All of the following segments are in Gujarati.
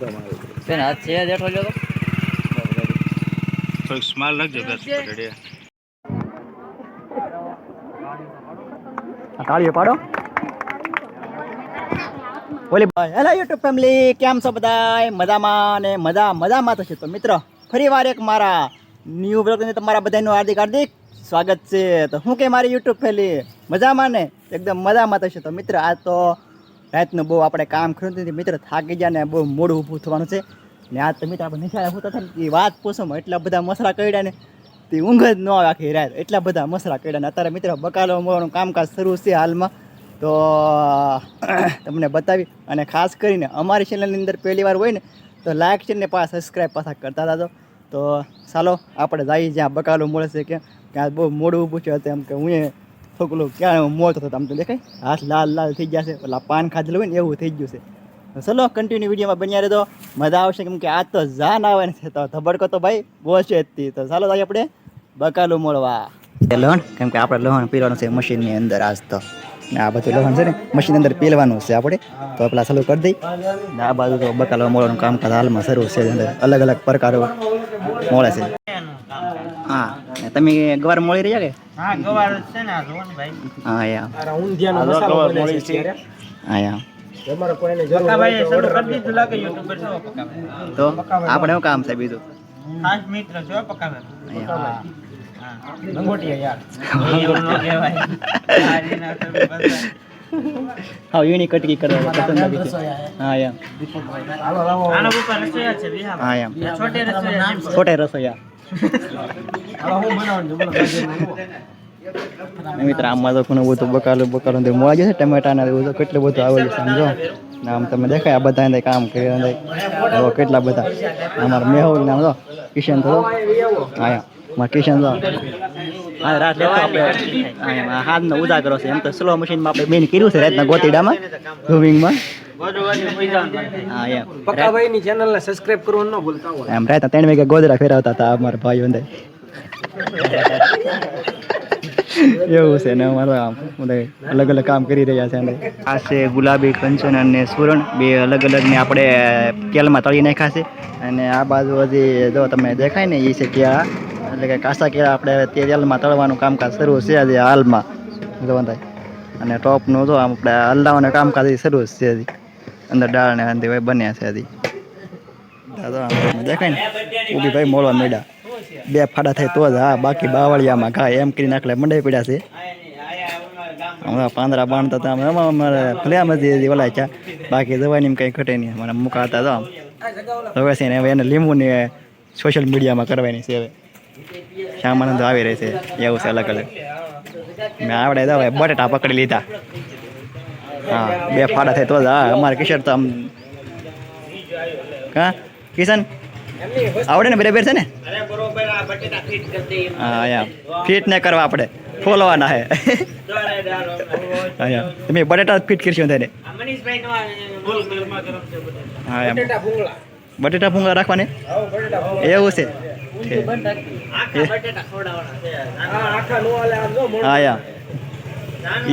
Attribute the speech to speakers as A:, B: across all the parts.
A: બેન હાથ છે જેઠો તો.
B: થોડીક સ્માલ બસ
C: તાળીઓ પાડો. ઓલી હેલો યુટ્યુબ ફેમિલી કેમ છો બધા મજામાં ને મજા મજામાં થશે છે તો મિત્ર ફરી વાર એક મારા ન્યૂ બ્લોગની તમારા બધાનું હાર્દિક હાર્દિક સ્વાગત છે. તો હું કે મારી યુટ્યુબ ફેમિલી મજામાં ને? એકદમ મજામાં થશે છે તો મિત્ર આ તો રાતનું બહુ આપણે કામ કર્યું નથી, મિત્ર થાકી ગયા ને બહુ મોડું ઊભું થવાનું છે. ને આજ તો મિત્ર આપણે નિશાળે હોતા ને, એ વાત પૂછો એટલા બધા મસરા કર્યા ને, તે ઊંઘ જ ન આવે આખી રાત. એટલા બધા મસરા કર્યા ને, અત્યારે મિત્ર બકાલો મોવાનું કામકાજ શરૂ છે હાલમાં. તો તમને બતાવી અને ખાસ કરીને અમારી ચેનલની અંદર પહેલી વાર હોય ને, તો લાઇક છે ને પાછા સબસ્ક્રાઈબ પાછા કરતા હતા તો ચાલો, આપણે જઈએ જ્યાં બકાલો મળે છે કે ત્યાં બહુ મોડું ઊભું છે એમ કે હું છોકલું ક્યાં મોતો થતો આમ તો દેખાય. હાથ લાલ લાલ થઈ ગયા છે, પેલા પાન ખાધેલું હોય ને એવું થઈ ગયું છે. ચલો કન્ટિન્યુ વિડીયોમાં બન્યા રહેતો મજા આવશે કેમ કે આજ તો જાન આવે ને તો ધબડકો તો ભાઈ છે જ તો ચાલો ભાઈ આપણે બકાલું મળવા લહણ, કેમ આપણે લહણ પીવાનું છે મશીનની અંદર આજ તો. આ બધું લોહણ છે ને મશીન અંદર પીલવાનું છે આપણે. તો પેલા ચાલુ કરી દઈ. આ બાજુ તો બકાલો કામ કામકાજ હાલમાં શરૂ છે અંદર. અલગ અલગ પ્રકારો મોળે છે. હા. તમે ગવાર મળી રહ્યા કે?
A: હા ગવાર છે ને આ ભાઈ.
C: હા યા. હા યા.
A: પકાભાઈ શરૂ કરી દીધું લાગે યુટ્યુબર છો પકાભાઈ
C: તો આપણે શું કામ છે બીજું?
A: ખાસ મિત્ર છો બધા.
C: હા. એની કટકી કરવા પસંદ આવી છે. હા? યા.
A: આનો ઉપર રસોઈયા છે વિહામાં.
C: હા
A: છોટે રસોઈયા
C: મિત્ર, આમાં તો ઘણું બધું બકાલું બકાલું તે મોવા જશે ટમેટાના એવું તો કેટલું બધું આવેલું છે, સમજો? આમ તમે દેખાય, આ બધા એને કામ કરી અને કેટલા બધા? અમારા મેહુલ નામ તો કિશન તો આયા મારા કિશન તો. હા રાત લેવા આપણે હાથનો ઉજાગરો છે. એમ તો સ્લો મશીનમાં આપણે મેન કર્યું છે રાતના ગોતીડામાં
A: બધું
C: હા એમ.
D: પક્કાભાઈની ચેનલને સબસ્ક્રાઇબ કરવાનું ન ભૂલતા હોય.
C: એમ રાતના ત્રણ વાગે ગોદરા ફેરવતા હતા અમારા ભાઈઓ અંદર. એવું છે ને અમારા આમ બધા અલગ અલગ કામ કરી રહ્યા છે આ છે ગુલાબી કંચન અને સુરણ બે અલગ અલગ ને આપણે તેલમાં તળી નાખ્યા છે. અને આ બાજુ હજી જો તમે દેખાય ને એ છે કેળા એટલે કે કાસા કેળા આપણે તેલમાં તળવાનું કામકાજ શરૂ છે હજી હાલમાં જોવા થાય અને ટોપનું જો આમ આપણે હલાવવાનું કામકાજ શરૂ છે હજી. અંદર દાળ ને ભાઈ બન્યા છે હજી. દેખાય ને? ઊભી ભાઈ મોળવા મેડા બે ફાડા થાય તો જ, હા, બાકી બાવળિયામાં ઘા એમ કરી નાખલે મંડાઈ પડ્યા છે. હમણાં પાંદરા બાંધતા હતા હમણાં અમારે ભલે આમ હજી ઓલા છે. બાકી દવાની કંઈ ઘટે નહીં. મને મૂકાતા તો આમ. હવે છે ને, હવે એને લીંબુ ને સોશિયલ મીડિયામાં કરવાની છે હવે. શ્યામાનંદ આવી રહી છે, એવું છે અલગ અલગ મેં આવડે તો બટેટા પકડી લીધા. હા, બે ફાડા થાય તો જ, હા, અમારે કિશોર તો આમ હા કિશન, આવડે ને બરાબર છે ને? હા ફિટ ને કરવા આપણે. ફોલવાના હે. તમે બટેટા ફિટ કરશો તેને. હા
D: બટેટા ભૂંગળા
C: રાખવાને? એવું છે.
A: છે.
D: આ આખા નો આલે આમ જો મોઢું.
C: હા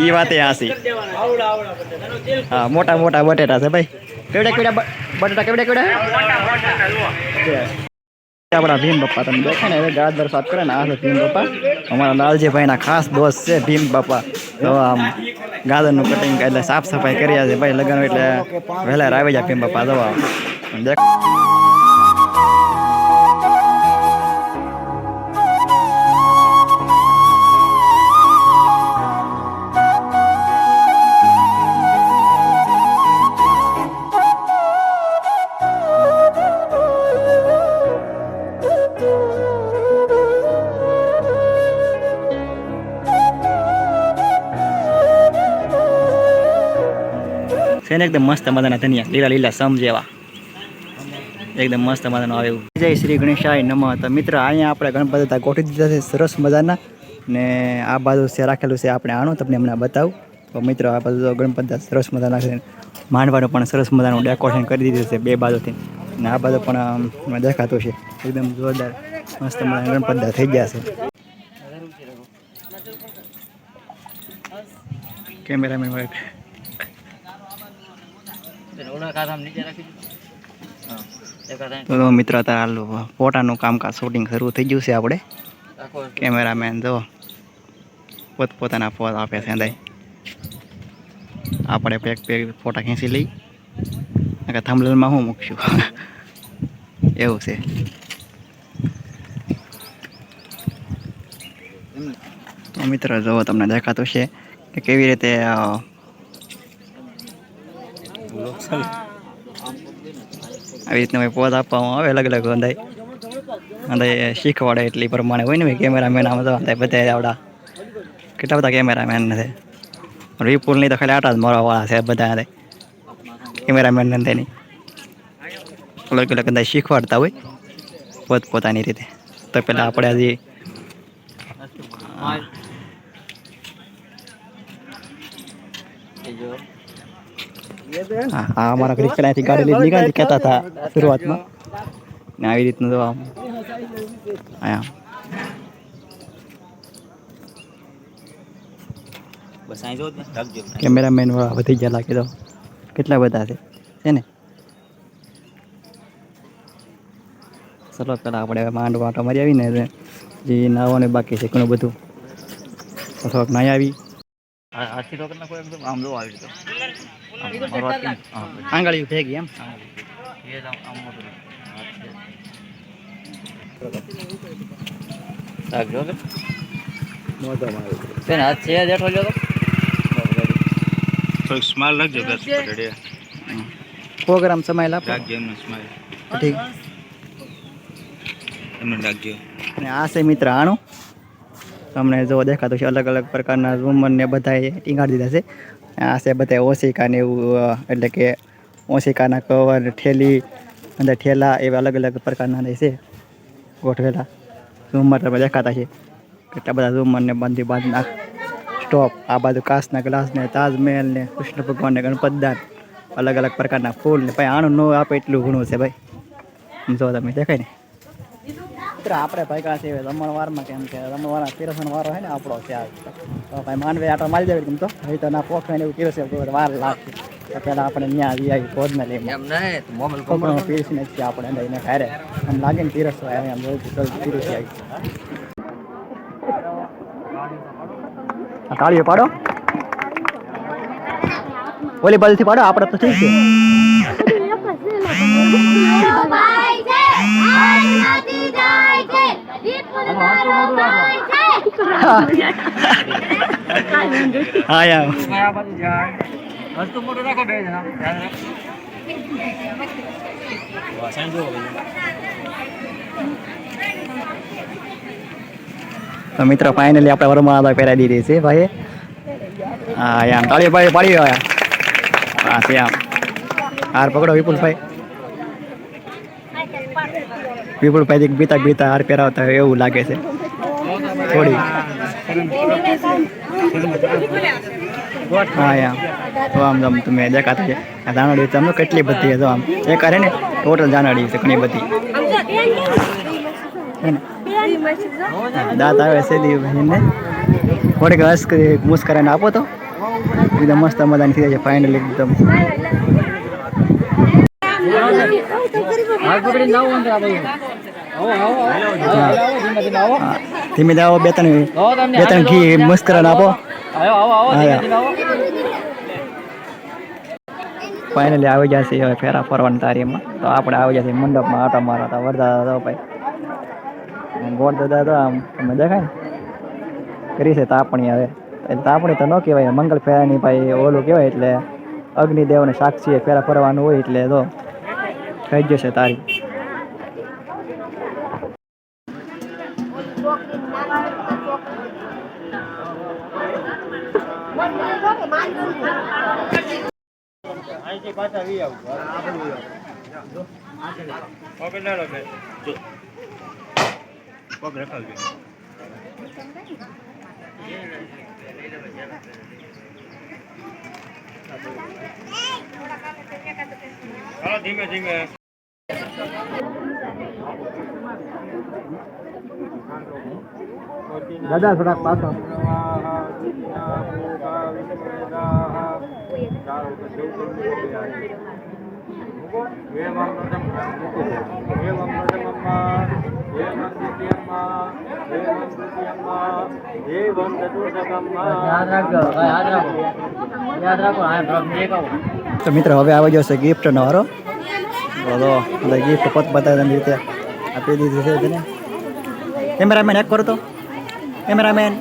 C: ઈ વાતે હાસી. હા મોટા મોટા બટેટા છે ભાઈ. કેવડા કેવડા બટેટા કેવડા કેવડા? આપણા ભીમ બાપા તમે દેખો ને હવે ગાદર સાફ કરે ને આ છે ભીમ પપ્પા અમારા લાલજીભાઈના ખાસ દોસ્ત છે ભીમ બાપા. તો આમ ગાદરનું કટિંગ એટલે સાફ સફાઈ કર્યા છે ભાઈ લગ્ન એટલે વહેલા આવી જાય ભીમ બાપા દવા દેખ. છે ને, એકદમ મસ્ત મજાના ધનિયા, લીલા લીલા સમ જેવા. એકદમ મસ્ત મજાનું આવે એવું. જય શ્રી ગણેશાય નમઃ. તો મિત્ર, અહીંયા આપણે ગણપતિ દાદા ગોઠવી દીધા છે સરસ મજાના. ને આ બાજુ છે, રાખેલું છે આપણે આણું તમને હમણાં બતાવું. તો મિત્રો, આ બાજુ ગણપતિ સરસ મજાના છે. માંડવાનું પણ સરસ મજાનું ડેકોરેશન કરી દીધું છે બે બાજુથી. ને આ બાજુ પણ દેખાતું છે. એકદમ જોરદાર, મસ્ત મજાના ગણપતિ થઈ ગયા છે. કેમેરામેન વાઈફ
A: ઓલા કાઢામ નીચે રાખી દીધું.
C: તો મિત્રો અત્યારે હાલ ફોટાનું કામકાજ શૂટિંગ શરૂ થઈ ગયું છે આપણે. કેમેરામેન જો. પોતપોતાના ફોન આપે છે દાય આપણે પેક પેક ફોટા ખેંચી લઈ. થાંભલમાં હું મૂકશું. એવું છે. તો મિત્રો જો તમને દેખાતું છે કે કેવી રીતે અ, આવી રીતના ભાઈ પોત આપવામાં આવે અલગ અલગ અંદાય અંદાય શીખવાડે એટલી પ્રમાણે હોય ને ભાઈ કેમેરામેન આમ તો અંદાય બધા આવડા. કેટલા બધા કેમેરામેન નથી વિપુલની તો ખાલી આટા જ મારવાવાળા છે બધા અંદાય કેમેરામેન અંદાયની અલગ અલગ અંદાય શીખવાડતા હોય પોત પોતાની રીતે. તો પહેલાં આપણે હજી હા. હા અમારા પહેલાંથી ગાડી લઈને નીકળ્યા કહેતા હતા શરૂઆતમાં. ને આવી રીતનું તો આમ.
A: રાખજો.
C: કેમેરામેન વાળા વધી ગયા લાગે તો. કેટલા બધા છે? છે ને? ચલો પેલા આપણે માંડ વાટો મારી આવીને જે નાવાનું બાકી છે ઘણું બધું. થોડોક નાહી આવી.
A: આજથી તો કરીને કોઈ એકદમ આમ જો આવી એ જ આમ- આમ મોટું હાથ છે. ને હાથ છે જ હેઠો તો.
B: થોડીક સ્માઈલ રાખજો બસ પટેડે
C: પ્રોગ્રામ
B: રાખજો એમને સ્માઈલ
C: ઠીક.
B: એમને રાખજો.
C: અને આ છે મિત્ર આણું. તમને જો દેખાતું છે અલગ અલગ પ્રકારના ઝુમર ને બધાએ ટીંગાડી દીધા છે. આ છે બધા ઓશિકા ને એવું એટલે કે ઓશિકાના કવર ઠેલી અંદર ઠેલા એવા અલગ અલગ પ્રકારના રહેશે ગોઠવેલા. ઝુમર તમે દેખાતા છે. કેટલા બધા ઝુમરને બાંધી બાંધના સ્ટોપ આ બાજુ કાચના ગ્લાસ ને, તાજમહેલ ને, કૃષ્ણ ભગવાનને ગણપતદાન અલગ અલગ પ્રકારના ફૂલ ને, ભાઈ આણું ન આપે એટલું ઘણું છે, ભાઈ. જો તમે દેખાય ને. મિત્ર આપણે ભાઈકા છે રમણવારમાં કેમ કે રમણવારના પીરસણ વારો હોય ને આપણો છે તો ભાઈ માનવે આટો મારી દેવી કેમ તો? હવે તો ના પોખે ને એવું પીરસે તો વાર લાગશે. તો પહેલાં આપણે ત્યાં આવી આવી ભોજના લઈ
A: એમ નહીં મોબાઈલ
C: કોકણો પીરસીને આપણે લઈને એને ઘરે. આમ લાગે ને પીરસવા હોય આમ જલ્દી જલ્દી પીરસી આવી. કાળીઓ પાડો. વોલીબોલથી પાડો આપણે તો ઠીક છે. હા યાર તો મિત્ર ફાઇનલી આપણે વરમાળા પહેરાવી દીધી છે ભાઈ હા યાર તાળી પાડી પાડી હા, શ્યામ. હાર પકડો વિપુલભાઈ. વિપુલભાઈ બીતા બીતા હાર પહેરાવતા હોય એવું લાગે છે થોડી હા યાર તો આમ આમ તમે દેખાતા છે આ જાનડી તમને કેટલી બધી જો આમ એ કરે ને ટોટલ જાનડી છે ઘણી બધી દાંત આવે છે દીવભાઈને થોડીક હસ કરી મુસ્કરાને આપો તો એકદમ મસ્ત મજાની થઈ જાય છે ફાઇનલી એકદમ. ધીમે આવો, બે ત્રણ બે ત્રણ ઘી આપો. યાર.
A: ધીમે આવો
C: ફાઇનલી આવી જશે હવે ફેરા ફરવાની તારીમાં તો આપણે આવી જશે મંડપમાં. આટા મારા હતા, વરદાદા તો ભાઈ. ગોળ દાદા તો આમ તમે દેખાય? કરી છે તાપણી હવે. એટલે તાપણી તો ન કહેવાય મંગળ ફેરાની ભાઈ ઓલું કહેવાય એટલે અગ્નિદેવને સાક્ષીએ ફેરા ફરવાનું હોય એટલે તો થઈ જશે તારી.
B: ધીમે ધીમે.
C: દાદા થોડાક પાછો તો મિત્રો હવે આવી જશે ગિફ્ટ નો હારો. તો એટલે ગિફ્ટ પોત બતાવી રીતે આપી દીધી છે તેને. કેમેરામેન એક કરો તો. કેમેરામેન.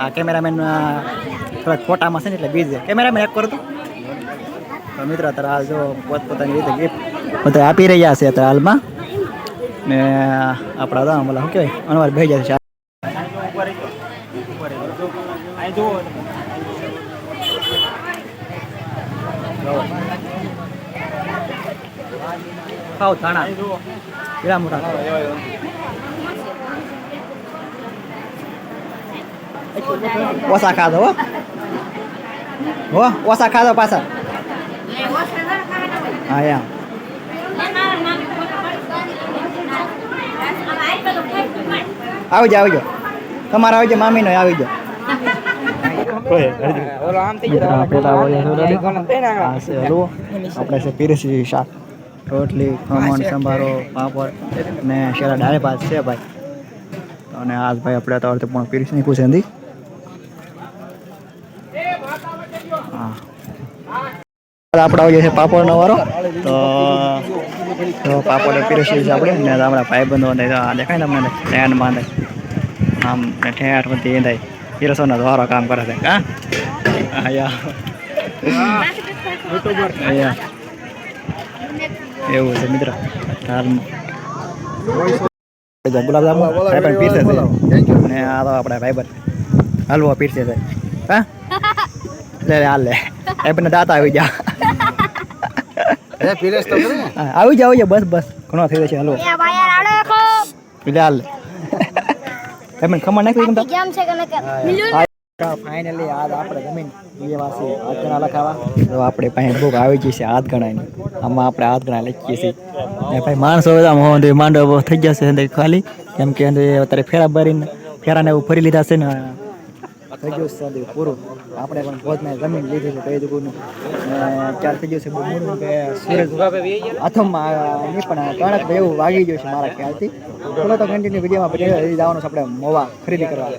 C: આ કેમેરામેન થોડાક ફોટામાં છે ને એટલે બીજે. કેમેરામેન એક કરો તો. મિત્રો, અત્યારે હાલ જો પોતપોતાની રીતે ગિફ્ટ બધા આપી રહ્યા છે અત્યારે હાલમાં. ને આપણા તો બોલા શું કહેવાય? અનવાર જાય છે ખાવ ધાણા. કેળા મોટા ઓસા ખાધો હો. હો ઓસા ખાધો પાછા. હા એમ. આવી જાવ આવી જાઓ. તમારે આવી જાઓ મામીનો આવી જાવ મિત્રો આપણે તો આવો છે આ છે હલવો આપણે છે પીરસી શાક. રોટલી ખમણ સંભારો પાપડ ને શેરા દાળ ભાત છે ભાઈ. અને આજ ભાઈ આપણે તો અર્થ પણ પીરસી નીકળું છે એની આપણે આવીએ છે પાપડનો વારો. તો તો પાપડ પીરસી છે આપણે ને આપણા ભાઈબંધો ને આ દેખાય ને અમને ટ્રેન બાંધે આમ ને ઠેઠ બધી એ થાય પીરસોનો વારો કામ કરે છે. હા? અહીંયા. અહીંયા. એવું છે મિત્ર. હાલ ગુલાબજાંબુ પણ પીરસે છે. અને આ તો આપણા ભાઈબંધ. હલવો પીરસે છે. હા? લે લે હાલ લે. ભાઈબંધ દાતા આવી જા
B: એ પીરેશ તો કરે
C: હા, આવી જાવ બસ બસ. ઘણો થઈ જશે હલવો એટલે હાલ તમે ખમણ નાખી
E: કેમ છે કનક
C: ફાઇનલી આજ આપણે જમીન એ વાસી હાથ ગણા લખાવા? તો આપણે પાસે બુક આવી જશે હાથ ગણાની આમાં આપણે હાથ ગણા લખીએ છીએ. ભાઈ માણસો બધા માંડવ થઈ જશે અંદર ખાલી. કેમ કે અત્યારે ફેરા ભરીને, ફેરાને એવું ફરી લીધા છે ને, થઈ ગયું છે અંદર પૂરું. આપણે પણ ભોજના જમીન લીધી છે કઈ દુકુનું ચાર થઈ ગયું છે મોડું કે સૂરજ અથમમાં નહીં પણ કણક એવું વાગી ગયું છે મારા ખ્યાલથી. ચલો તો કન્ટિન્યુ વિડીયોમાં જવાનું છે. આપણે મોવા ખરીદી કરવા.